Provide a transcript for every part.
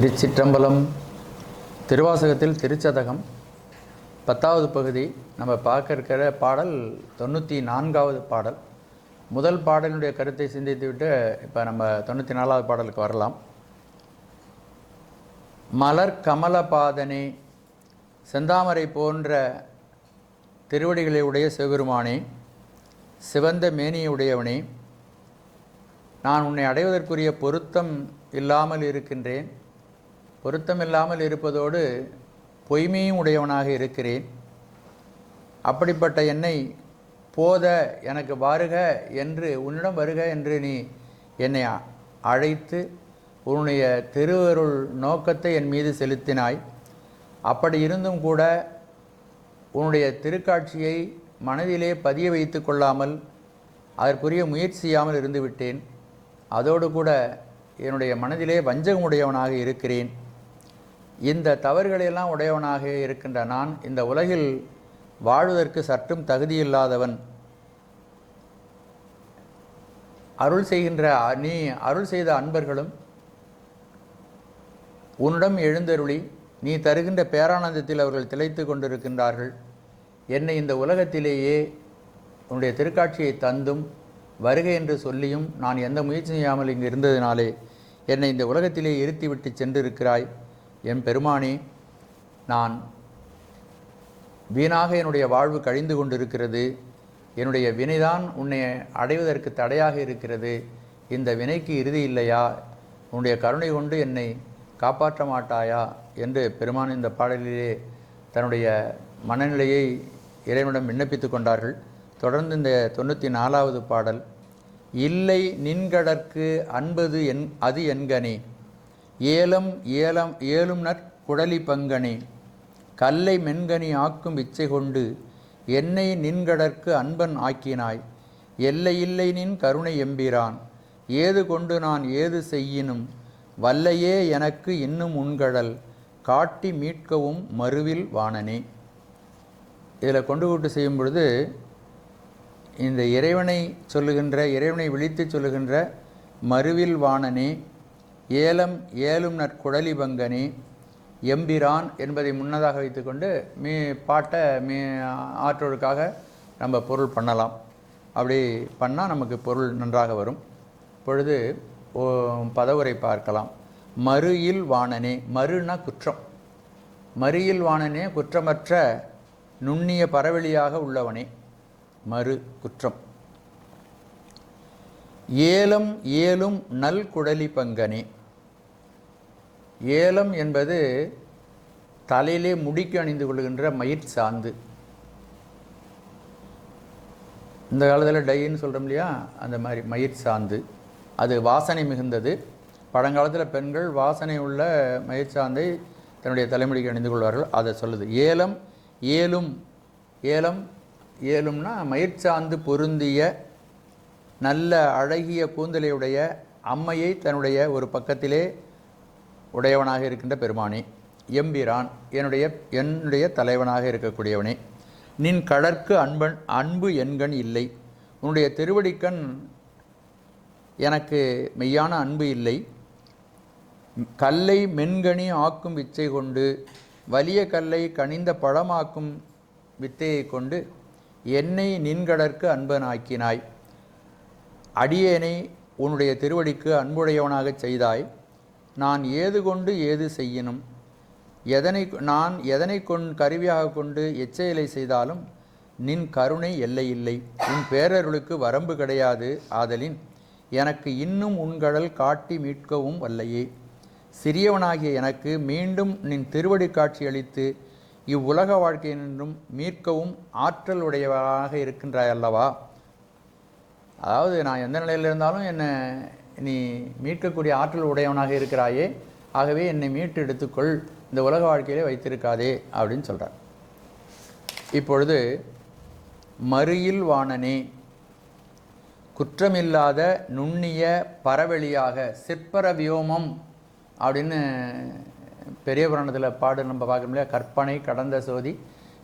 திருச்சிற்றம்பலம் திருவாசகத்தில் திருச்சதகம். பத்தாவது பகுதி நம்ம பார்க்க இருக்கிற பாடல் தொண்ணூற்றி நான்காவது பாடல். முதல் பாடலினுடைய கருத்தை சிந்தித்துவிட்டு இப்போ நம்ம தொண்ணூற்றி நாலாவது பாடலுக்கு வரலாம். மலர் கமலபாதனே செந்தாமரை போன்ற திருவடிகளை உடைய சிவபெருமானே சிவந்த மேனியுடையவனே நான் உன்னை அடைவதற்குரிய பொருத்தம் இல்லாமல் இருக்கின்றேன். பொருத்தமில்லாமல் இருப்பதோடு பொய்மையும் உடையவனாக இருக்கிறேன். அப்படிப்பட்ட என்னை போத எனக்கு வாருக என்று உன்னிடம் வருக என்று நீ என்னை அழைத்து உன்னுடைய திருவருள் நோக்கத்தை என் மீது செலுத்தினாய். அப்படி இருந்தும் கூட உன்னுடைய திருக்காட்சியை மனதிலே பதிய வைத்து கொள்ளாமல் அதற்குரிய முயற்சியாமல் இருந்துவிட்டேன். அதோடு கூட என்னுடைய மனதிலே வஞ்சகமுடையவனாக இருக்கிறேன். இந்த தவறுகளையெல்லாம் உடையவனாக இருக்கின்ற நான் இந்த உலகில் வாழ்வதற்கு சற்றும் தகுதியில்லாதவன். அருள் செய்கின்ற நீ அருள் செய்த அன்பர்களும் உன்னிடம் எழுந்தருளி நீ தருகின்ற பேரானந்தத்தில் அவர்கள் திளைத்து கொண்டிருக்கின்றார்கள். என்னை இந்த உலகத்திலேயே உன்னுடைய திருக்காட்சியை தந்தும் வருகை என்று சொல்லியும் நான் எந்த முயற்சி செய்யாமல் இங்கு இருந்ததினாலே என்னை இந்த உலகத்திலே இருத்திவிட்டு சென்றிருக்கிறாய். என் பெருமானே நான் வீணாக என்னுடைய வாழ்வு கழிந்து கொண்டிருக்கிறது. என்னுடைய வினைதான் உன்னை அடைவதற்கு தடையாக இருக்கிறது. இந்த வினைக்கு இறுதி இல்லையா? உன்னுடைய கருணை கொண்டு என்னை காப்பாற்ற மாட்டாயா? என்று பெருமான் இந்த பாடலிலே தன்னுடைய மனநிலையை இறைவனிடம் விண்ணப்பித்துக் கொண்டார்கள். தொடர்ந்து இந்த தொண்ணூற்றி நாலாவது பாடல் இல்லை நின்கடற்கு அன்பது என் அது என்கனே. ஏலம் ஏலம் ஏலும் நற்குடலி பங்கனே. கல்லை மென்கனி ஆக்கும் இச்சை கொண்டு என்னை நின்கடற்கு அன்பன் ஆக்கினாய். எல்லை இல்லை நின் கருணை எம்பிரான். ஏது கொண்டு நான் ஏது செய்யினும் வல்லையே எனக்கு இன்னும் உண்கடல் காட்டி மீட்கவும் மறுவில் வாணனே இதில் கொண்டு கூட்டு செய்யும் பொழுது இந்த இறைவனை சொல்லுகின்ற இறைவனை விழித்து சொல்லுகின்ற மறுவில் வாணனே ஏலம் ஏலும் நற்குடலி பங்கனி எம்பிரான் என்பதை முன்னதாக வைத்துக்கொண்டு மீ பாட்டை மீ ஆற்றோருக்காக நம்ம பொருள் பண்ணலாம். அப்படி பண்ணால் நமக்கு பொருள் நன்றாக வரும். இப்பொழுது ஓ பதவுரை பார்க்கலாம். மறுயில் வாணனே மறுனா குற்றம். மறியில் வாணனே குற்றமற்ற நுண்ணிய பரவெளியாக உள்ளவனே மறு குற்றம். ஏலம் ஏலும் நல் குடலி பங்கனே ஏலம் என்பது தலையிலே முடிக்கு அணிந்து கொள்கின்ற மயிர் சாந்து. இந்த காலத்தில் டைன்னு சொல்கிறோம் இல்லையா? அந்த மாதிரி மயிர் சாந்து. அது வாசனை மிகுந்தது. பழங்காலத்தில் பெண்கள் வாசனை உள்ள மயிர் சாந்தை தன்னுடைய தலைமுடிக்கு அணிந்து கொள்வார்கள். அதை சொல்லுது. ஏலம் ஏலும் ஏலம் ஏலும்னா மயிர் சாந்து பொருந்திய நல்ல அழகிய கூந்தலையுடைய அம்மையை தன்னுடைய ஒரு பக்கத்திலே உடையவனாக இருக்கின்ற பெருமானே எம்பிரான் என்னுடைய என்னுடைய தலைவனாக இருக்கக்கூடியவனே நின் கடற்கு அன்பன் அன்பு எண்கண் இல்லை. உன்னுடைய திருவடிக்கண் எனக்கு மெய்யான அன்பு இல்லை. கல்லை மென்கனி ஆக்கும் விச்சை கொண்டு வலிய கல்லை கனிந்த பழமாக்கும் வித்தையை கொண்டு என்னை நின்கடற்கு அன்பனாக்கினாய். அடியேனை உன்னுடைய திருவடிக்கு அன்புடையவனாகச் செய்தாய். நான் ஏது கொண்டு ஏது செய்யினும்? எதனை நான் எதனை கொண் கருவியாக கொண்டு எச்செயலை செய்தாலும் நின் கருணை எல்லையில்லை உன் பேரருளுக்கு வரம்பு கிடையாது ஆதலின் எனக்கு இன்னும் உன்கடல் காட்டி மீட்கவும் வல்லையே. சிறியவனாகிய எனக்கு மீண்டும் நின் திருவடி காட்சி அளித்து இவ்வுலக வாழ்க்கையினின்றும் மீட்கவும் ஆற்றல் உடையவராக இருக்கின்றாய் அல்லவா? அதாவது நான் எந்த நிலையில் இருந்தாலும் என்னை நீ மீட்கக்கூடிய ஆற்றல் உடையவனாக இருக்கிறாயே ஆகவே என்னை மீட்டு எடுத்துக்கொள். இந்த உலக வாழ்க்கையிலே வைத்திருக்காதே அப்படின்னு சொல்கிறார் இப்பொழுது மறியில் வாணனே குற்றமில்லாத நுண்ணிய பரவெளியாக சிற்பர வியோமம் அப்படின்னு பெரிய புராணத்தில் பாடு நம்ம பார்க்கணும் இல்லையா? கற்பனை கடந்த சோதி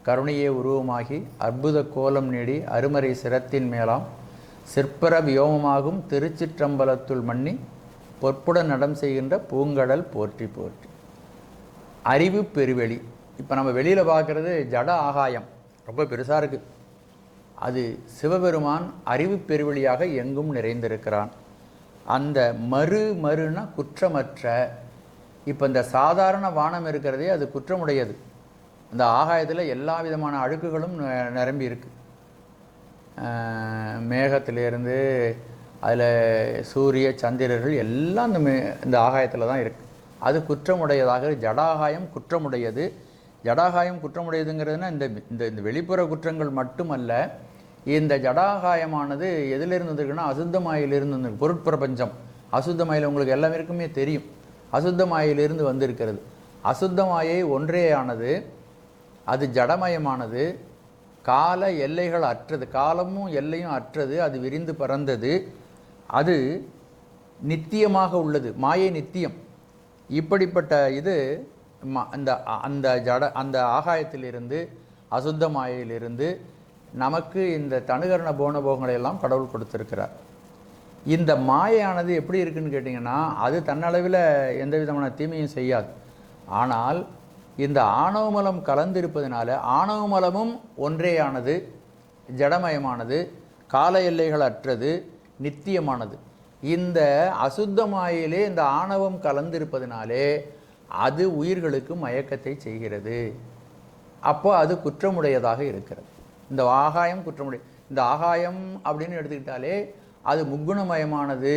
கருணையே உருவமாகி அற்புத கோலம் நீடி அருமறை சிரத்தின் மேலாம் சிற்பர வியோமமாகும் திருச்சிற்றம்பலத்துள் மண்ணி பொற்புடன் நடம் செய்கின்ற பூங்கடல் போற்றி போற்றி. அறிவு பெருவெளி. இப்போ நம்ம வெளியில் பார்க்குறது ஜட ஆகாயம். ரொம்ப பெருசாக இருக்குது அது சிவபெருமான் அறிவு பெருவெளியாக எங்கும் நிறைந்திருக்கிறான். அந்த மறு மறுனா குற்றமற்ற இப்போ இந்த சாதாரண வானம் இருக்கிறதே அது குற்றமுடையது. அந்த ஆகாயத்தில் எல்லா விதமான அழுக்குகளும் நிரம்பி இருக்குது மேகத்திலேருந்து அதில் சூரிய சந்திரர்கள் எல்லாம் இந்த மே இந்த ஆகாயத்தில் தான் இருக்குது அது குற்றமுடையதாக ஜடாகாயம் குற்றமுடையது. ஜடாகாயம் குற்றமுடையதுங்கிறதுனா இந்த இந்த இந்த வெளிப்புற குற்றங்கள் மட்டுமல்ல இந்த ஜடாகாயமானது எதிலிருந்து வந்திருக்குன்னா அசுத்தமாயிலிருந்து வந்து பொருட்பிரபஞ்சம். அசுத்தமாயில் உங்களுக்கு எல்லாமே இருக்குமே தெரியும். அசுத்தமாயிலிருந்து வந்திருக்கிறது. அசுத்தமாயை ஒன்றேயானது அது ஜடமயமானது கால எல்லைகள் அற்றது காலமும் எல்லையும் அற்றது அது விரிந்து பறந்தது. அது நித்தியமாக உள்ளது மாயை நித்தியம். இப்படிப்பட்ட இது ம- அந்த அந்த ஜட அந்த ஆகாயத்திலிருந்து அசுத்த மாயையிலிருந்து நமக்கு இந்த தனுகரண போனபோகங்களை எல்லாம் கடவுள் கொடுத்துருக்கிறார். இந்த மாயையானது எப்படி இருக்குன்னு கேட்டிங்கன்னா அது தன்னளவில் எந்த விதமான தீமையும் செய்யாது. ஆனால் இந்த ஆணவமலம் கலந்திருப்பதனால ஆணவமலமும் ஒன்றேயானது ஜடமயமானது கால எல்லைகள் அற்றது நித்தியமானது. இந்த அசுத்தமாயிலே இந்த ஆணவம் கலந்திருப்பதனாலே அது உயிர்களுக்கு மயக்கத்தை செய்கிறது. அப்போ அது குற்றமுடையதாக இருக்கிறது. இந்த ஆகாயம் குற்றமுடைய இந்த ஆகாயம் அப்படின்னு எடுத்துக்கிட்டாலே அது முக்குணமயமானது.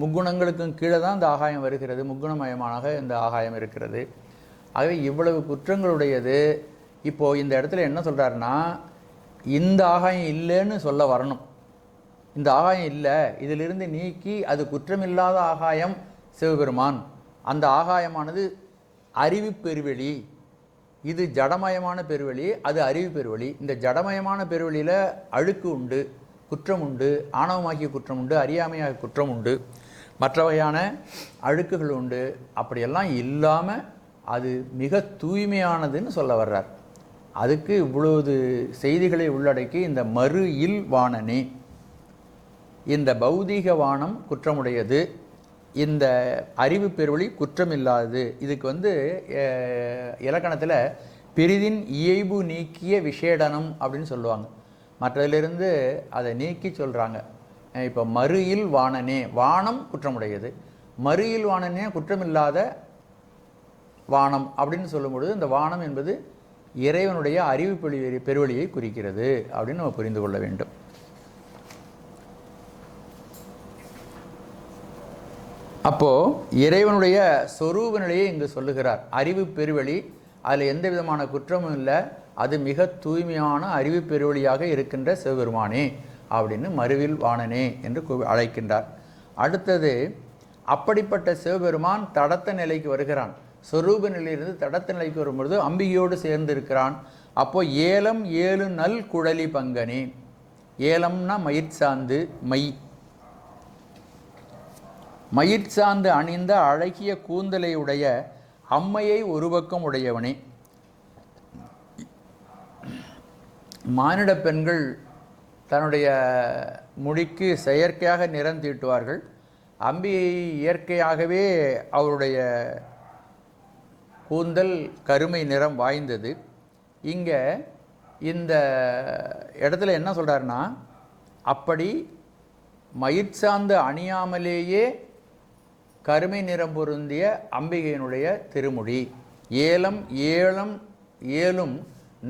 முக்குணங்களுக்கும் கீழே தான் இந்த ஆகாயம் வருகிறது. முக்குணமயமாக இந்த ஆகாயம் இருக்கிறது. ஆகவே இவ்வளவு குற்றங்களுடையது. இப்போது இந்த இடத்துல என்ன சொல்கிறாருன்னா இந்த ஆகாயம் இல்லைன்னு சொல்ல வரணும். இந்த ஆகாயம் இல்லை இதிலிருந்து நீக்கி அது குற்றமில்லாத ஆகாயம் சிவபெருமான். அந்த ஆகாயமானது அறிவு பெருவெளி. இது ஜடமயமான பெருவெளி அது அறிவு பெருவெளி. இந்த ஜடமயமான பெருவெளியில் அழுக்கு உண்டு குற்றம் உண்டு ஆணவமாகிய குற்றம் உண்டு அறியாமையாக குற்றம் உண்டு. மற்ற வகையான அழுக்குகள் உண்டு. அப்படியெல்லாம் இல்லாமல் அது மிக தூய்மையானதுன்னு சொல்ல வர்றார். அதுக்கு இவ்வளவு செய்திகளை உள்ளடக்கி இந்த மறு இல் வாணனே இந்த பௌதீக வானம் குற்றமுடையது. இந்த அறிவு பெருவழி குற்றமில்லாதது. இதுக்கு வந்து இலக்கணத்தில் பெரிதின் இயைபு நீக்கிய விஷேடனம் அப்படின்னு சொல்லுவாங்க. மற்றதிலிருந்து அதை நீக்கி சொல்கிறாங்க இப்போ மறுயில் வாணனே வானம் குற்றமுடையது. மறுயில் வாணனே குற்றமில்லாத வானம் அப்படின்னு சொல்லும்பொழுது இந்த வானம் என்பது இறைவனுடைய அறிவு பெரு பெருவழியை குறிக்கிறது அப்படின்னு நம்ம புரிந்து கொள்ள வேண்டும். அப்போது இறைவனுடைய சொரூப நிலையை இங்கு சொல்லுகிறார். அறிவு பெருவழி அதில் எந்த விதமான குற்றமும் இல்லை அது மிக தூய்மையான அறிவு பெருவழியாக இருக்கின்ற சிவபெருமானே அப்படின்னு மறுவில் வாணனே என்று அழைக்கின்றார். அடுத்தது அப்படிப்பட்ட சிவபெருமான் தடத்த நிலைக்கு வருகிறான். சொரூப நிலையிலிருந்து தடத்த நிலைக்கு வரும்பொழுது அம்பிகையோடு சேர்ந்து இருக்கிறான் அப்போ ஏலம் ஏழு நல் குழலி பங்கனே. ஏலம்னா மயிர் சார்ந்து மை. மயிர் சார்ந்து அணிந்த அழகிய கூந்தலை உடைய அம்மையை ஒரு பக்கம் உடையவனே. மானிட பெண்கள் தன்னுடைய முடிக்கு செயற்கையாக நிறம் தீட்டுவார்கள். அம்பியை இயற்கையாகவே அவருடைய கூந்தல் கருமை நிறம் வாய்ந்தது. இங்கே இந்த இடத்துல என்ன சொல்கிறாருன்னா அப்படி மயிர் சார்ந்து அணியாமலேயே கருமை நிறம் பொருந்திய அம்பிகையினுடைய திருமுடி. ஏலம் ஏலம் ஏலும்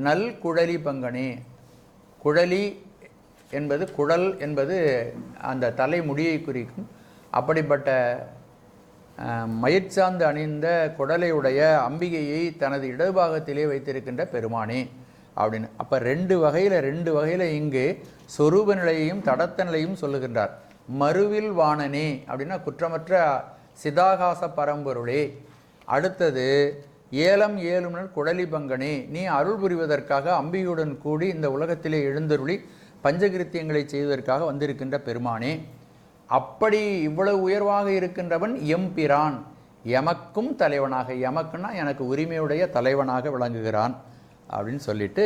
நல் குழலி பங்கனே. குழலி என்பது குழல் என்பது அந்த தலைமுடியை குறிக்கும். அப்படிப்பட்ட மயிற்சார்ந்து அணிந்த குடலையுடைய அம்பிகையை தனது இடதுபாகத்திலே வைத்திருக்கின்ற பெருமானே அப்படின்னு. அப்போ ரெண்டு வகையில் ரெண்டு வகையில் இங்கு சொரூப நிலையையும் தடத்த நிலையும் சொல்லுகின்றார். மறுவில் வாணனே அப்படின்னா குற்றமற்ற சிதாகாச பரம்பொருளே. அடுத்தது ஏலம் ஏழும்னல் குடலி பங்கனே நீ அருள் புரிவதற்காக அம்பிகையுடன் கூடி இந்த உலகத்திலே எழுந்தருளி பஞ்சகிருத்தியங்களை செய்வதற்காக வந்திருக்கின்ற பெருமானே. அப்படி இவ்வளவு உயர்வாக இருக்கின்றவன் எம்பிரான். எமக்கும் தலைவனாக எமக்குன்னா எனக்கு உரிமையுடைய தலைவனாக விளங்குகிறான் அப்படின்னு சொல்லிட்டு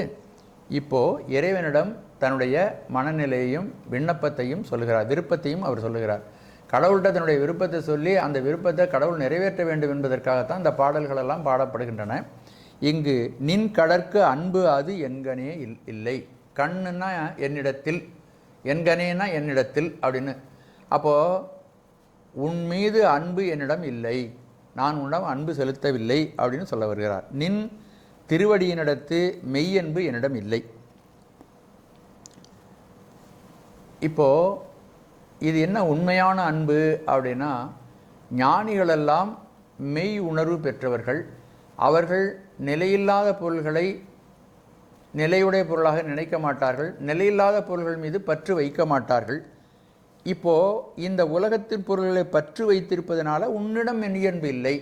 இப்போ இறைவனிடம் தன்னுடைய மனநிலையையும் விண்ணப்பத்தையும் சொல்லுகிறார் விருப்பத்தையும் அவர் சொல்லுகிறார். கடவுள்கிட்ட தன்னுடைய விருப்பத்தை சொல்லி அந்த விருப்பத்தை கடவுள் நிறைவேற்ற வேண்டும் என்பதற்காகத்தான் இந்த பாடல்களெல்லாம் பாடப்படுகின்றன. இங்கு நின் கடற்கு அன்பு அது என்கனே இல் இல்லை. கண்ணுன்னா என்னிடத்தில் என்கனேனா என்னிடத்தில் அப்படின்னு அப்போது உன் மீது அன்பு என்னிடம் இல்லை. நான் உன்னிடம் அன்பு செலுத்தவில்லை. அப்படின்னு சொல்ல வருகிறார். நின் திருவடியினிடத்து மெய்யன்பு என்னிடம் இல்லை. இப்போது இது என்ன உண்மையான அன்பு அப்படின்னா ஞானிகளெல்லாம் மெய் உணர்வு பெற்றவர்கள். அவர்கள் நிலையில்லாத பொருள்களை நிலையுடைய பொருளாக நினைக்க மாட்டார்கள். நிலையில்லாத பொருள்கள் மீது பற்று வைக்க மாட்டார்கள். இப்போ இந்த உலகத்தின் பொருள்களை பற்று வைத்திருப்பதனால உன்னிடம் மெய்யன்பு இல்லை.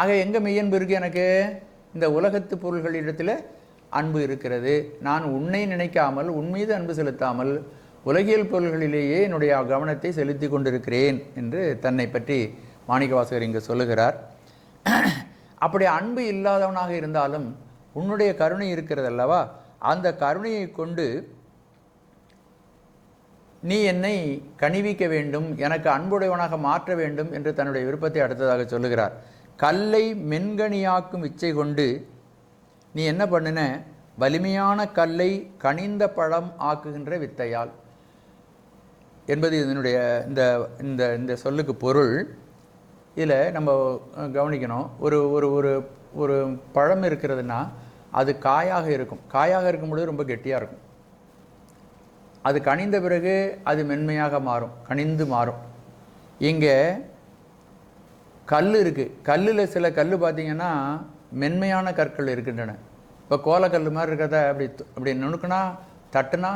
ஆக எங்கே மெய்யன்பு இருக்கு எனக்கு? இந்த உலகத்து பொருள்களிடத்தில் அன்பு இருக்கிறது. நான் உன்னை நினைக்காமல் உன் மீது அன்பு செலுத்தாமல் உலகியல் பொருள்களிலேயே என்னுடைய கவனத்தை செலுத்தி கொண்டிருக்கிறேன் என்று தன்னை பற்றி மாணிக்கவாசகர் இங்கு சொல்லுகிறார். அப்படி அன்பு இல்லாதவனாக இருந்தாலும் உன்னுடைய கருணை இருக்கிறது அல்லவா அந்த கருணையை கொண்டு நீ என்னை கணிவிக்க வேண்டும் எனக்கு அன்புடையவனாக மாற்ற வேண்டும் என்று தன்னுடைய விருப்பத்தை அடுத்ததாக சொல்லுகிறார். கல்லை மென்கனியாக்கும் இச்சை கொண்டு நீ என்ன பண்ணின? வலிமையான கல்லை கனிந்த பழம் ஆக்குகின்ற வித்தையால். என்பது இதனுடைய இந்த இந்த இந்த சொல்லுக்கு பொருள். இதில் நம்ம கவனிக்கணும் ஒரு ஒரு ஒரு ஒரு பழம் இருக்கிறதுனா அது காயாக இருக்கும். காயாக இருக்கும்பொழுது ரொம்ப கெட்டியாக இருக்கும். அது கனிந்த பிறகு அது மென்மையாக மாறும் கனிந்து மாறும். இங்கே கல் இருக்குது கல்லில் சில கல் பார்த்தீங்கன்னா மென்மையான கற்கள் இருக்கின்றன. இப்போ கோலக்கல் மாதிரி இருக்கிறத அப்படி அப்படி நுணுக்குனா தட்டுனா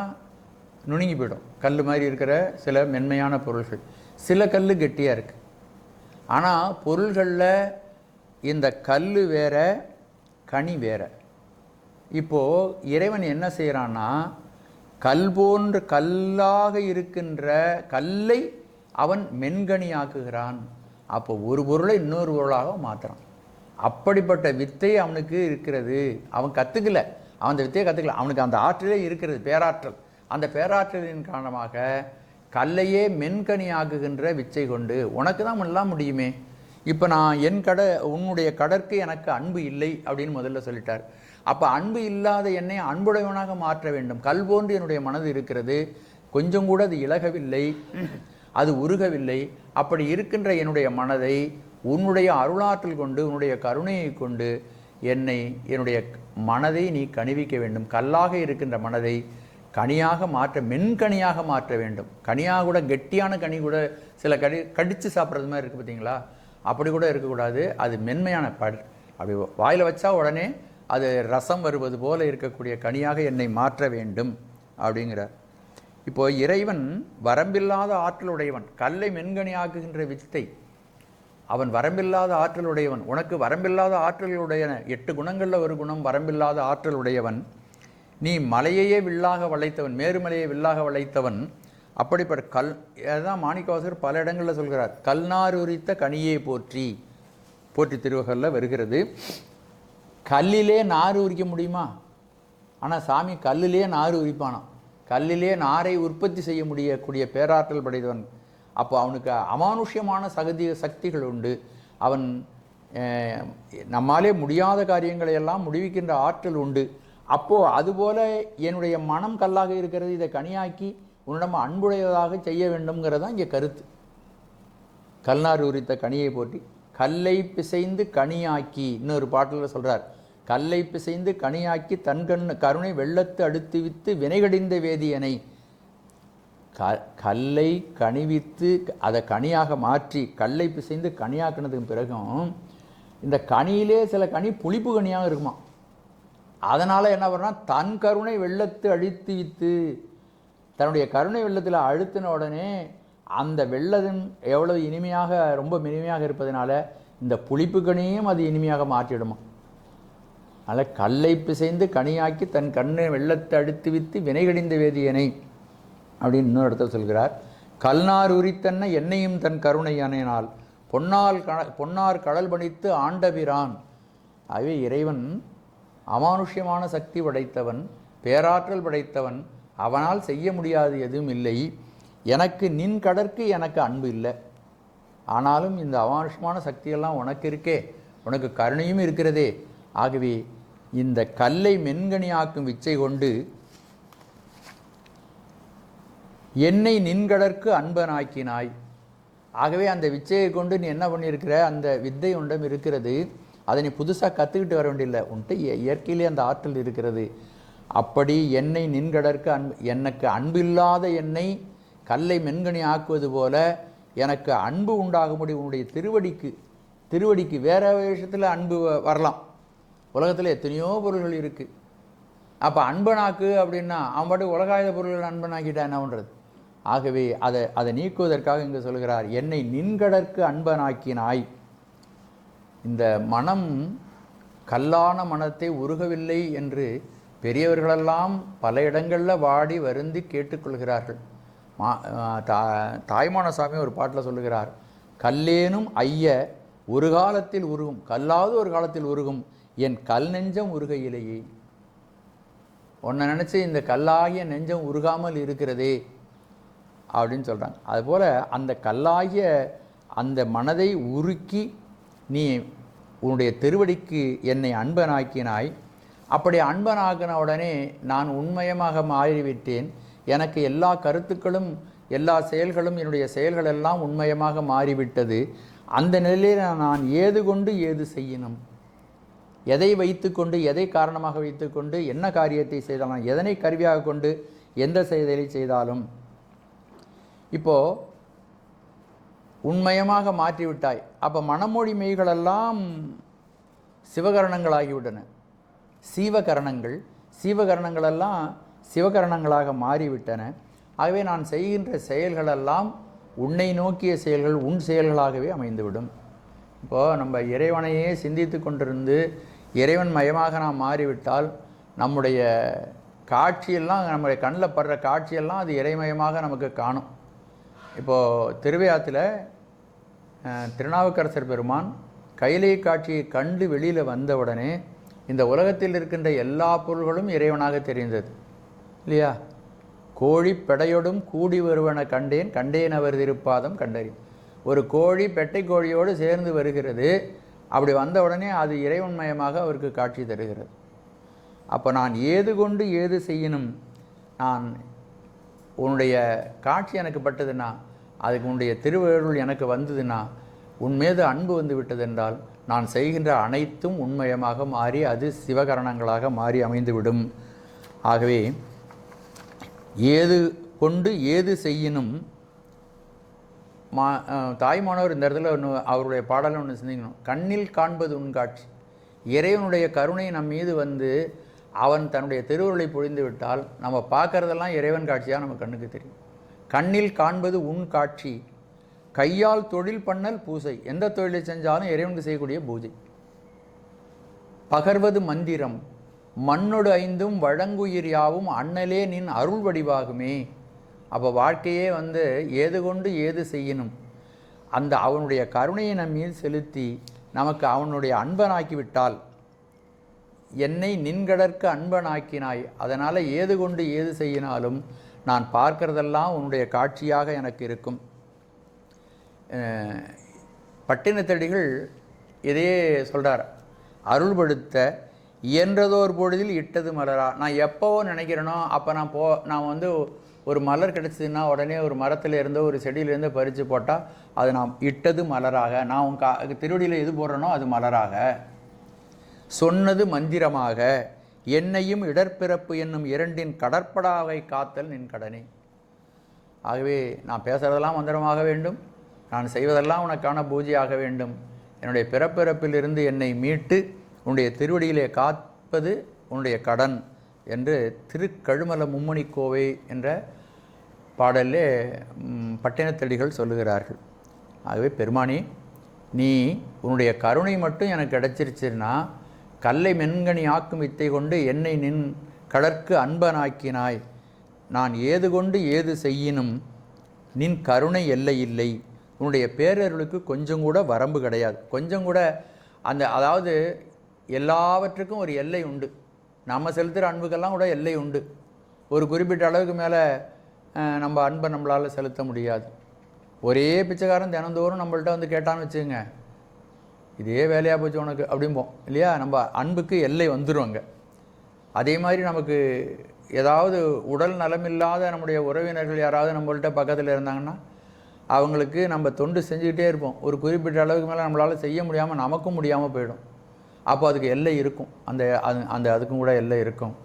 நுணுங்கி போயிடும். கல் மாதிரி இருக்கிற சில மென்மையான பொருள்கள். சில கல் கெட்டியாக இருக்குது ஆனால் பொருள்களில் இந்த கல் வேற கனி வேற. இப்போது இறைவன் என்ன செய்கிறான்னா கல் போன்ற கல்லாக இருக்கின்ற கல்லை அவன் மென்கனியாக்குகிறான். அப்போ ஒரு பொருளை இன்னொரு பொருளாக மாற்றுறான் அப்படிப்பட்ட வித்தை அவனுக்கு இருக்கிறது. அவன் கற்றுக்கல அவன் அந்த வித்தையை கற்றுக்கல அவனுக்கு அந்த ஆற்றலே இருக்கிறது பேராற்றல். அந்த பேராற்றலின் காரணமாக கல்லையே மென்கனியாக்குகின்ற விச்சை கொண்டு உனக்கு தான் எல்லாம் முடியுமே. இப்போ நான் என் கட உன்னுடைய கடற்கு எனக்கு அன்பு இல்லை அப்படின்னு முதல்ல சொல்லிட்டார். அப்போ அன்பு இல்லாத என்னை அன்புடையவனாக மாற்ற வேண்டும். கல் போன்று என்னுடைய மனது இருக்கிறது. கொஞ்சம் கூட அது இழகவில்லை அது உருகவில்லை. அப்படி இருக்கின்ற என்னுடைய மனதை உன்னுடைய அருளாற்றல் கொண்டு உன்னுடைய கருணையை கொண்டு என்னை என்னுடைய மனதை நீ கணிவிக்க வேண்டும். கல்லாக இருக்கின்ற மனதை கனியாக மாற்ற மென்கனியாக மாற்ற வேண்டும். கனியாக கூட கெட்டியான கனி கூட சில கடி கடித்து சாப்பிட்றது மாதிரி இருக்குது பார்த்தீங்களா அப்படி கூட இருக்கக்கூடாது. அது மென்மையான பட் அப்படி வாயில் வச்சா உடனே அது ரசம் வருவது போல இருக்கக்கூடிய கனியாக என்னை மாற்ற வேண்டும் அப்படிங்கிறார். இப்போ இறைவன் வரம்பில்லாத ஆற்றலுடையவன் கல்லை மென்கனியாக்குகின்ற வித்தை அவன் வரம்பில்லாத ஆற்றலுடையவன் உனக்கு வரம்பில்லாத ஆற்றலுடையன எட்டு குணங்களில் ஒரு குணம் வரம்பில்லாத ஆற்றலுடையவன் நீ மலையையே வில்லாக வளைத்தவன் மேருமலையை வில்லாக வளைத்தவன் அப்படிப்பட்ட கல் அதுதான் மாணிக்கவாசகர் பல இடங்களில் சொல்கிறார். கல்நார் உரித்த கனியை போற்றி போற்றி திருவகரில் வருகிறது. கல்லிலே நார் உரிக்க முடியுமா? ஆனால் சாமி கல்லிலே நார் உரிப்பானாம். கல்லிலே நாரை உற்பத்தி செய்ய முடியக்கூடிய பேராற்றல் படைத்தவன். அப்போ அவனுக்கு அமானுஷ்யமான சகதி சக்திகள் உண்டு. அவன் நம்மாலே முடியாத காரியங்களை எல்லாம் முடிவிக்கின்ற ஆற்றல் உண்டு. அப்போது அதுபோல என்னுடைய மனம் கல்லாக இருக்கிறது இதை கனியாக்கி உன்னிடம் அன்புடையதாக செய்ய வேண்டும்ங்கிறதான் இங்கே கருத்து. கல்நார் உரித்த கனியை போற்றி. கல்லை பிசைந்து கனியாக்கி இன்னொரு பாட்டில் சொல்கிறார் கல்லை பிசைந்து கனியாக்கி தன் கண் கருணை வெள்ளத்து அடுத்து வித்து வினைகடிந்த வேதியனை க கல்லை கனிவித்து அதை கனியாக மாற்றி கல்லை பிசைந்து கனியாக்குனதுக்கு பிறகும் இந்த கனியிலே சில கனி புளிப்பு கனியாக இருக்குமா? அதனால் என்ன பண்ணா தன் கருணை வெள்ளத்து அழித்து வித்து தன்னுடைய கருணை வெள்ளத்தில் அழுத்தின உடனே அந்த வெள்ளத்தின் எவ்வளவு இனிமையாக ரொம்ப இனிமையாக இருப்பதனால இந்த புளிப்பு கனியும் அது இனிமையாக மாற்றிடுமா அதனால் கல்லை பிசைந்து கனியாக்கி தன் கண்ணை வெள்ளத்தை அடித்து வித்து வினைகடிந்த வேதியனை அப்படின்னு இன்னொரு இடத்துல சொல்கிறார். கல்நார் உரித்தன்ன என்னையும் தன் கருணை அணையினால் பொன்னால் கண பொன்னார் கடல் பணித்து ஆண்டபிரான். ஆகவே இறைவன் அமானுஷ்யமான சக்தி படைத்தவன் பேராற்றல் படைத்தவன் அவனால் செய்ய முடியாது எதுவும் இல்லை. எனக்கு நின் கடற்கு எனக்கு அன்பு இல்லை. ஆனாலும் இந்த அமானுஷமான சக்தியெல்லாம் உனக்கு இருக்கே. உனக்கு கருணையும் இருக்கிறதே. ஆகவே இந்த கல்லை மென்கனியாக்கும் விச்சை கொண்டு என்னை நின்கடற்கு அன்பனாக்கினாய். ஆகவே அந்த விச்சையை கொண்டு நீ என்ன பண்ணியிருக்கிற? அந்த வித்தை உண்டம் இருக்கிறது. அதை நீ புதுசாக கற்றுக்கிட்டு வர வேண்டியதில்லை. உன்ட்டு இயற்கையிலே அந்த ஆற்றல் இருக்கிறது. அப்படி என்னை நின்கடற்கு அன்பு எனக்கு அன்பில்லாத என்னை கல்லை மென்கனி ஆக்குவது போல எனக்கு அன்பு உண்டாகும்படி உன்னுடைய திருவடிக்கு திருவடிக்கு வேற விஷயத்தில் அன்பு வ- வரலாம். உலகத்தில் எத்தனையோ பொருள்கள் இருக்குது அப்போ அன்பனாக்கு அப்படின்னா அவன் பாட்டு உலகாயுத பொருள்கள் அன்பனாக்கிட்டா என்ன பண்ணுறது ஆகவே அதை அதை நீக்குவதற்காக இங்கே சொல்கிறார் என்னை நின்கடற்கு அன்பனாக்கினாய். இந்த மனம் கல்லான மனத்தை உருகவில்லை என்று பெரியவர்களெல்லாம் பல இடங்களில் வாடி வருந்தி கேட்டுக்கொள்கிறார்கள். மா தா தாய்மான சாமி ஒரு பாட்டில் சொல்லுகிறார். கல்லேனும் ஐய ஒரு காலத்தில் உருகும் கல்லாவது ஒரு காலத்தில் உருகும் என் கல் நெஞ்சம் உருகையிலேயே. உன்னை நினச்சி இந்த கல்லாகிய நெஞ்சம் உருகாமல் இருக்கிறதே அப்படின்னு சொல்கிறாங்க அதுபோல் அந்த கல்லாகிய அந்த மனதை உருக்கி நீ உன்னுடைய திருவடிக்கு என்னை அன்பனாக்கினாய். அப்படி அன்பனாகின உடனே நான் உண்மயமாக மாறிவிட்டேன். எனக்கு எல்லா கருத்துக்களும் எல்லா செயல்களும் என்னுடைய செயல்கள் எல்லாம் உண்மையமாக மாறிவிட்டது. அந்த நிலையில் நான் ஏது கொண்டு ஏது செய்யணும் எதை வைத்துக்கொண்டு எதை காரணமாக வைத்துக்கொண்டு என்ன காரியத்தை செய்தாலும் எதனை கருவியாக கொண்டு எந்த செயலை செய்தாலும். இப்போ உண்மயமாக மாற்றிவிட்டாய். அப்போ மனமொழி மெய்களெல்லாம் சிவகரணங்களாகிவிட்டன. சீவகரணங்கள் சீவகரணங்களெல்லாம் சிவகரணங்களாக மாறிவிட்டன. ஆகவே நான் செய்கின்ற செயல்களெல்லாம் உன்னை நோக்கிய செயல்கள் உன் செயல்களாகவே அமைந்துவிடும். இப்போது நம்ம இறைவனையே சிந்தித்து கொண்டிருந்து இறைவன் மயமாக நாம் மாறிவிட்டால் நம்முடைய காட்சியெல்லாம் நம்முடைய கண்ணில் படுற காட்சியெல்லாம் அது இறைமயமாக நமக்கு காணும். இப்போது திருவையாத்தில் திருநாவுக்கரசர் பெருமான் கைலை காட்சியை கண்டு வெளியில் வந்தவுடனே இந்த உலகத்தில் இருக்கின்ற எல்லா பொருள்களும் இறைவனாக தெரிந்தது. இல்லையா? கோழி பெடையோடும் கூடி வருவன கண்டேன் கண்டேன் அவர் திருப்பாதம் கண்டறி ஒரு கோழி பெட்டை கோழியோடு சேர்ந்து வருகிறது அப்படி வந்த உடனே அது இறைவன்மயமாக அவருக்கு காட்சி தருகிறது. அப்போ நான் ஏது கொண்டு ஏது செய்யணும் நான் உன்னுடைய காட்சி எனக்கு பட்டதுன்னா அதுக்கு உன்னுடைய திருவருள் எனக்கு வந்ததுன்னா உன் மீது அன்பு வந்து விட்டதென்றால் நான் செய்கின்ற அனைத்தும் உண்மயமாக மாறி அது சிவகரணங்களாக மாறி அமைந்துவிடும். ஆகவே ஏது கொண்டு ஏது செய்யணும் மா தாய்மானவர் இந்த இடத்துல ஒன்று அவருடைய பாடலை ஒன்று சிந்திக்கணும். கண்ணில் காண்பது உன் காட்சி. இறைவனுடைய கருணை நம் மீது வந்து அவன் தன்னுடைய திருவுருளை பொழிந்து விட்டால் நம்ம பார்க்கறதெல்லாம் இறைவன் காட்சியாக நம்ம கண்ணுக்கு தெரியும். கண்ணில் காண்பது உன் காட்சி. கையால் தொழில் பண்ணல் பூசை. எந்த தொழிலை செஞ்சாலும் இறைவனுக்கு செய்யக்கூடிய பூஜை. பகர்வது மந்திரம். மண்ணொடு ஐந்தும் வழங்குயிர் யாவும் அண்ணலே நின் அருள் வடிவாகுமே. அப்போ வாழ்க்கையே வந்து ஏது கொண்டு ஏது செய்யணும் அந்த அவனுடைய கருணையை நம் மீது செலுத்தி நமக்கு அவனுடைய அன்பனாக்கிவிட்டால் என்னை நின்கடற்கு அன்பனாக்கினாய். அதனால் ஏது கொண்டு ஏது செய்யினாலும் நான் பார்க்கறதெல்லாம் உன்னுடைய காட்சியாக எனக்கு இருக்கும். பட்டினத்தடிகள் இதையே சொல்கிறார் அருள்படுத்த என்றதோர் பொழுதில் இட்டது மலரா? நான் எப்போவோ நினைக்கிறேனோ அப்போ நான் போ நான் வந்து ஒரு மலர் கிடச்சிதுன்னா உடனே ஒரு மரத்தில் இருந்தோ ஒரு செடியிலேருந்து பறித்து போட்டால் அது நான் இட்டது மலராக. நான் உன் கா திருவடியில் எது போடுறேனோ அது மலராக. சொன்னது மந்திரமாக. என்னையும் இடர்பிறப்பு என்னும் இரண்டின் கடற்படாவை காத்தல் நின் கடனே. ஆகவே நான் பேசுகிறதெல்லாம் மந்திரமாக வேண்டும். நான் செய்வதெல்லாம் உனக்கான பூஜையாக வேண்டும். என்னுடைய பிறப்பிறப்பிலிருந்து என்னை மீட்டு உன்னுடைய திருவடியிலே காப்பது உன்னுடைய கடன் என்று திருக்கழுமல மும்மணி கோவை என்ற பாடலே பட்டினத்தடிகள் சொல்லுகிறார்கள். ஆகவே பெருமானி நீ உன்னுடைய கருணை மட்டும் எனக்கு கிடைச்சிருச்சுன்னா கல்லை மென்கனி ஆக்கும் வித்தை கொண்டு என்னை நின் கடற்கு அன்பனாக்கினாய். நான் ஏது கொண்டு ஏது செய்யினும் நின் கருணை எல்லை இல்லை உன்னுடைய பேரருளுக்கு கொஞ்சம் கூட வரம்பு கிடையாது. கொஞ்சம் கூட அந்த அதாவது எல்லாவற்றுக்கும் ஒரு எல்லை உண்டு. நம்ம செலுத்துகிற அன்புக்கெல்லாம் கூட எல்லை உண்டு. ஒரு குறிப்பிட்ட அளவுக்கு மேலே நம்ம அன்பை நம்மளால் செலுத்த முடியாது. ஒரே பிச்சைக்காரன் தினந்தோறும் நம்மள்ட்ட வந்து கேட்டான்னு வச்சுங்க இதே வேலையாக போச்சு உனக்கு? அப்படிம்போம். இல்லையா? நம்ம அன்புக்கு எல்லை வந்துடுவாங்க அதே மாதிரி நமக்கு ஏதாவது உடல் நலமில்லாத நம்முடைய உறவினர்கள் யாராவது நம்மள்கிட்ட பக்கத்தில் இருந்தாங்கன்னா அவங்களுக்கு நம்ம தொண்டு செஞ்சுக்கிட்டே இருப்போம். ஒரு குறிப்பிட்ட அளவுக்கு மேலே நம்மளால் செய்ய முடியாமல் நமக்கும் முடியாமல் போயிடும். அப்போ அதுக்கு எல்லை இருக்கும். அந்த அது- அந்த அதுக்கும் கூட எல்லை இருக்கும்.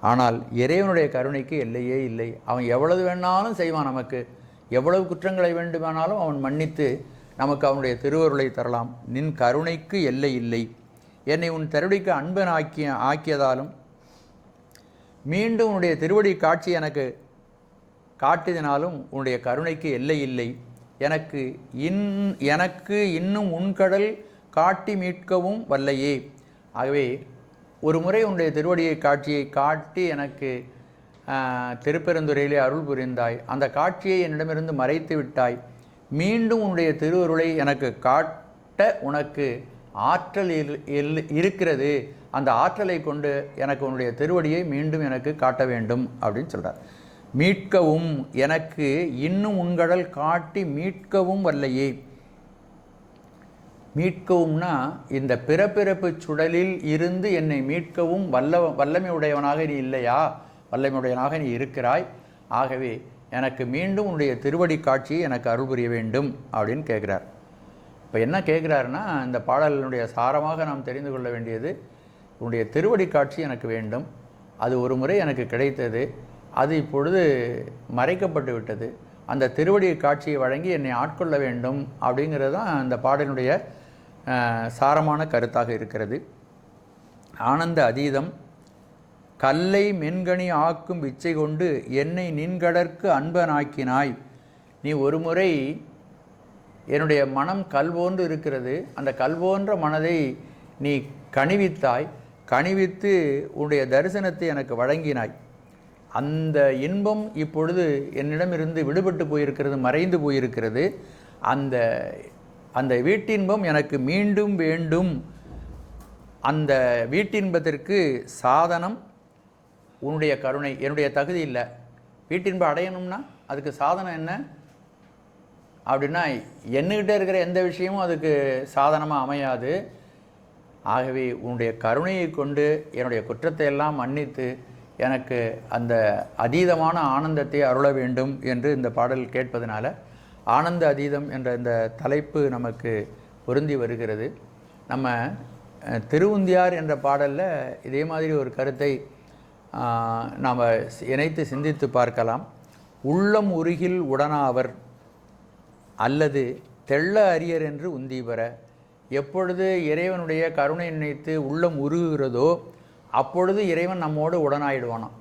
ஆனால் இறைவனுடைய கருணைக்கு எல்லையே இல்லை. அவன் எவ்வளவு வேணாலும் செய்வான் நமக்கு. எவ்வளவு குற்றங்களை வேண்டுமானாலும் அவன் மன்னித்து நமக்கு அவனுடைய திருவருளை தரலாம். நின் கருணைக்கு எல்லை இல்லை. என்னை உன் தருடிக்கு அன்பன் ஆக்கிய ஆக்கியதாலும் மீண்டும் உன்னுடைய திருவடி காட்சி எனக்கு காட்டியதினாலும் உன்னுடைய கருணைக்கு எல்லை இல்லை. எனக்கு இன் எனக்கு இன்னும் உன்கடல் காட்டி மீட்கவும் வல்லையே ஆகவே ஒரு முறை உன்னுடைய திருவடியை காட்சியை காட்டி எனக்கு திருப்பெருந்துறையிலே அருள் புரிந்தாய். அந்த காட்சியை என்னிடமிருந்து மறைத்து விட்டாய். மீண்டும் உன்னுடைய திருவருளை எனக்கு காட்ட உனக்கு ஆற்றல் இல்- இருக்கிறது. அந்த ஆற்றலை கொண்டு எனக்கு உன்னுடைய திருவடியை மீண்டும் எனக்கு காட்ட வேண்டும் அப்படின்னு சொல்கிறார் மீட்கவும் எனக்கு இன்னும் உன்கடல் காட்டி மீட்கவும் வல்லையே மீட்கவும்னா இந்த பிறப்பிறப்பு சுடலில் இருந்து என்னை மீட்கவும் வல்ல வல்லமை உடையவனாக நீ இல்லையா? வல்லமையுடையவனாக நீ இருக்கிறாய். ஆகவே எனக்கு மீண்டும் உன்னுடைய திருவடி காட்சியை எனக்கு அருள் புரிய வேண்டும் அப்படின்னு கேட்குறார். இப்போ என்ன கேட்குறாருன்னா இந்த பாடலினுடைய சாரமாக நாம் தெரிந்து கொள்ள வேண்டியது உன்னுடைய திருவடி காட்சி எனக்கு வேண்டும். அது ஒரு முறை எனக்கு கிடைத்தது. அது இப்பொழுது மறைக்கப்பட்டு விட்டது. அந்த திருவடி காட்சியை வழங்கி என்னை ஆட்கொள்ள வேண்டும் அப்படிங்கிறது தான் அந்த பாடலினுடைய சாரமான கருத்தாக இருக்கிறது. ஆனந்த அதீதம் கல்லை மென்கனி ஆக்கும் விச்சை கொண்டு என்னை நின்கடற்கு அன்பனாக்கினாய். நீ ஒரு முறை என்னுடைய மனம் கல் போன்று இருக்கிறது. அந்த கல் போன்ற மனதை நீ கணிவித்தாய் கணிவித்து உன்னுடைய தரிசனத்தை எனக்கு வழங்கினாய். அந்த இன்பம் இப்பொழுது என்னிடமிருந்து விடுபட்டு போயிருக்கிறது மறைந்து போயிருக்கிறது. அந்த அந்த வீட்டின்பம் எனக்கு மீண்டும் வேண்டும். அந்த வீட்டின்பத்திற்கு சாதனம் உன்னுடைய கருணை என்னுடைய தகுதி இல்லை. வீட்டின்பம் அடையணும்னா அதுக்கு சாதனம் என்ன? அப்படின்னா என்னகிட்ட இருக்கிற எந்த விஷயமும் அதுக்கு சாதனமாக அமையாது. ஆகவே உன்னுடைய கருணையை கொண்டு என்னுடைய குற்றத்தை எல்லாம் மன்னித்து எனக்கு அந்த அதீதமான ஆனந்தத்தை அருள வேண்டும் என்று இந்த பாடல் கேட்பதனால ஆனந்த அதீதம் என்ற இந்த தலைப்பு நமக்கு பொருந்தி வருகிறது. நம்ம திருவுந்தியார் என்ற பாடலில் இதே மாதிரி ஒரு கருத்தை நாம் இணைத்து சிந்தித்து பார்க்கலாம். உள்ளம் உருகில் உடனாவர் அல்லது தெள்ள அரியர் என்று உந்தீபர எப்பொழுது இறைவனுடைய கருணை நினைத்து உள்ளம் உருகுகிறதோ அப்பொழுது இறைவன் நம்மோடு உடனாயிடுவானாம்.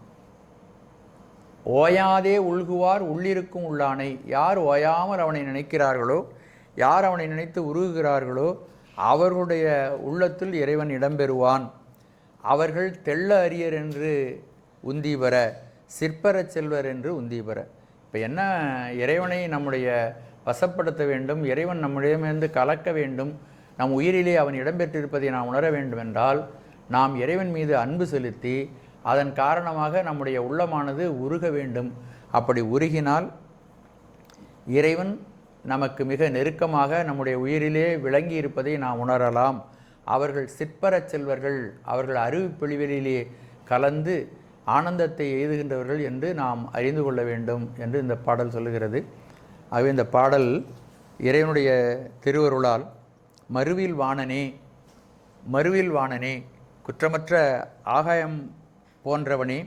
ஓயாதே உள்குவார் உள்ளிருக்கும் உள்ளானை. யார் ஓயாமல் அவனை நினைக்கிறார்களோ யார் அவனை நினைத்து உருகுகிறார்களோ அவர்களுடைய உள்ளத்தில் இறைவன் இடம்பெறுவான். அவர்கள் தெள்ள அரியர் என்று உந்தீபர சிற்பர செல்வர் என்று உந்தீபர இப்போ என்ன இறைவனை நம்முடைய வசப்படுத்த வேண்டும் இறைவன் நம்மிடமிருந்து கலக்க வேண்டும் நம் உயிரிலே அவன் இடம்பெற்றிருப்பதை நாம் உணர வேண்டும் என்றால் நாம் இறைவன் மீது அன்பு செலுத்தி அதன் காரணமாக நம்முடைய உள்ளமானது உருக வேண்டும். அப்படி உருகினால் இறைவன் நமக்கு மிக நெருக்கமாக நம்முடைய உயிரிலே விளங்கி இருப்பதை நாம் உணரலாம். அவர்கள் சிற்பரச் செல்வர்கள் அவர்கள் அறிவுப்பொழிவெளியிலே கலந்து ஆனந்தத்தை எழுதுகின்றவர்கள் என்று நாம் அறிந்து கொள்ள வேண்டும் என்று இந்த பாடல் சொல்லுகிறது. ஆகவே இந்த பாடல் இறைவனுடைய திருவருளால் மறுவில் வாணனே மறுவில் வாணனே குற்றமற்ற ஆகாயம் போன்றவனே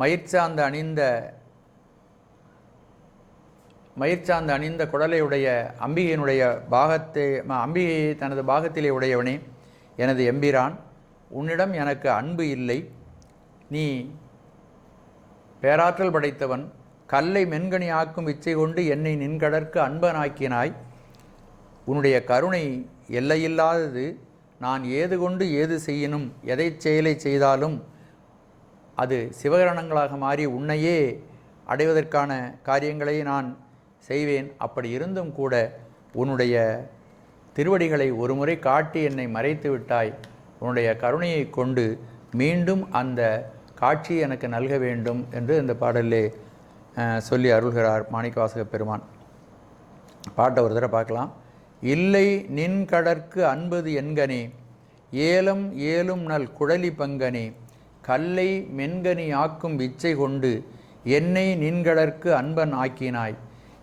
மயிர்ச்சார்ந்த அணிந்த மயிர்ச்சார்ந்த அணிந்த குடலையுடைய அம்பிகையினுடைய பாகத்தை அம்பிகையை தனது பாகத்திலே உடையவனே எனது எம்பிரான் உன்னிடம் எனக்கு அன்பு இல்லை. நீ பேராற்றல் படைத்தவன் கல்லை மென்கனி ஆக்கும் இச்சை கொண்டு என்னை நின்கடற்கு அன்பனாக்கினாய். உன்னுடைய கருணை எல்லையில்லாதது நான் ஏது கொண்டு ஏது செய்யினும் எதை செயலை செய்தாலும் அது சிவகரணங்களாக மாறி உன்னையே அடைவதற்கான காரியங்களை நான் செய்வேன். அப்படி இருந்தும் கூட உன்னுடைய திருவடிகளை ஒருமுறை காட்டி என்னை மறைத்து விட்டாய். உன்னுடைய கருணையை கொண்டு மீண்டும் அந்த காட்சி எனக்கு நல்க வேண்டும் என்று இந்த பாடலிலே சொல்லி அருள்கிறார் மாணிக்கவாசக பெருமான். பாட்டை ஒரு தடவை பார்க்கலாம். இல்லை நின் கடற்கு அன்பது என்கனே ஏலம் ஏலும் நல் குழலி பங்கனே கல்லை மென்கனி ஆக்கும் விச்சை கொண்டு என்னை நின்கடற்கு அன்பன் ஆக்கினாய்.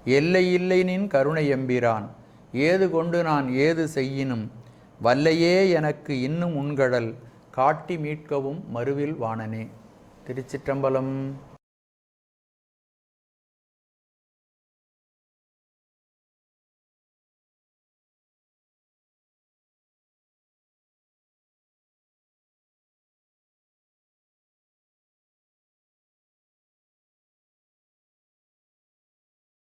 எல்லையில்லை நின் கருணை எம்பிரான். ஏது கொண்டு நான் ஏது செய்யினும்? வல்லையே எனக்கு இன்னும் உன்கடல். காட்டி மீட்கவும் மறுவில் வாணனே திருச்சிற்றம்பலம்.